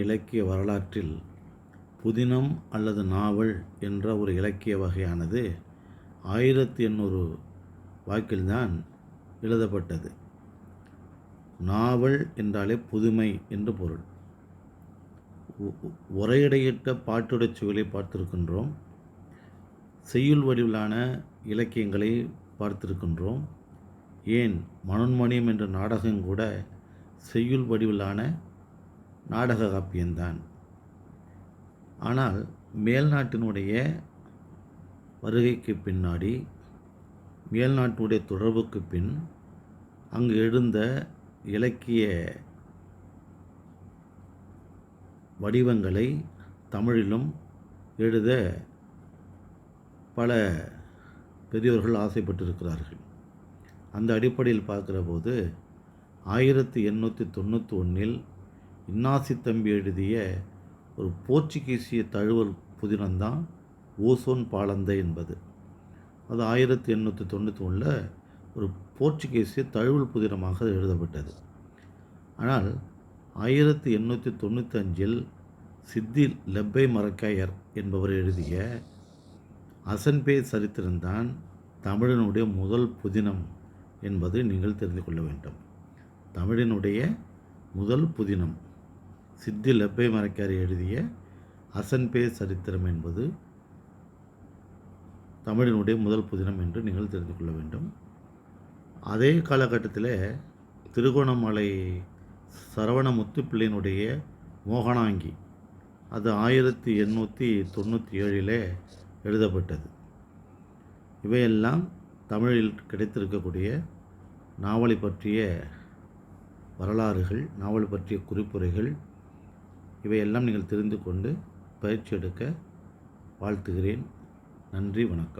இலக்கிய வரலாற்றில் புதினம் அல்லது நாவல் என்ற ஒரு இலக்கிய வகையானது ஆயிரத்தி எண்ணூறு வாக்கில்தான் எழுதப்பட்டது. நாவல் என்றாலே புதுமை என்று பொருள். உரையடையிட்ட உ- உரையிடையிட்ட பாட்டுடைச் சுவலை பார்த்திருக்கின்றோம். செய்யுள் வடிவிலான இலக்கியங்களை பார்த்திருக்கின்றோம். ஏன் மனோன்மணியம் என்ற நாடகம் கூட செய்யுள் வடிவிலான நாடக காப்பியம்தான் ஆனால் மேல்நாட்டினுடைய வருகைக்கு பின்னாடி மேல்நாட்டுடைய தொடர்புக்கு பின் அங்கு எழுந்த இலக்கிய வடிவங்களை தமிழிலும் எழுத பல பெரியோர்கள் ஆசைப்பட்டிருக்கிறார்கள். அந்த அடிப்படையில் பார்க்குற போது ஆயிரத்தி எண்ணூற்றி தொண்ணூற்றி ஒன்றில் இன்னாசி தம்பி எழுதிய ஒரு போர்ச்சுகீசிய தழுவல் புதினம்தான் ஓசோன் பாலந்தை என்பது. அது ஆயிரத்தி எண்ணூற்றி தொண்ணூற்றி ஒன்றில் ஒரு போர்ச்சுகீசிய தழுவல் புதினமாக எழுதப்பட்டது. ஆனால் ஆயிரத்தி எண்ணூற்றி தொண்ணூற்றி அஞ்சில் சித்தி லெப்பை மரக்காயர் என்பவர் எழுதிய அசன்பே சரித்திரம்தான் தமிழனுடைய முதல் புதினம் என்பது நீங்கள் தெரிந்து கொள்ள வேண்டும். தமிழினுடைய முதல் புதினம் சித்தி லெப்பை மரக்காரி எழுதிய அசன்பே சரித்திரம் என்பது தமிழினுடைய முதல் புதினம் என்று நீங்கள் தெரிந்து கொள்ள வேண்டும். அதே காலகட்டத்தில் திருகோணமலை சரவண முத்துப்பிள்ளையினுடைய மோகனாங்கி அது ஆயிரத்தி எண்ணூற்றி தொண்ணூற்றி ஏழிலே எழுதப்பட்டது. இவையெல்லாம் தமிழில் கிடைத்திருக்கக்கூடிய நாவலை பற்றிய வரலாறுகள் நாவல் பற்றிய குறிப்புரைகள் இவையெல்லாம் நீங்கள் தெரிந்து கொண்டு பயிற்சி எடுக்க வாழ்த்துகிறேன். நன்றி வணக்கம்.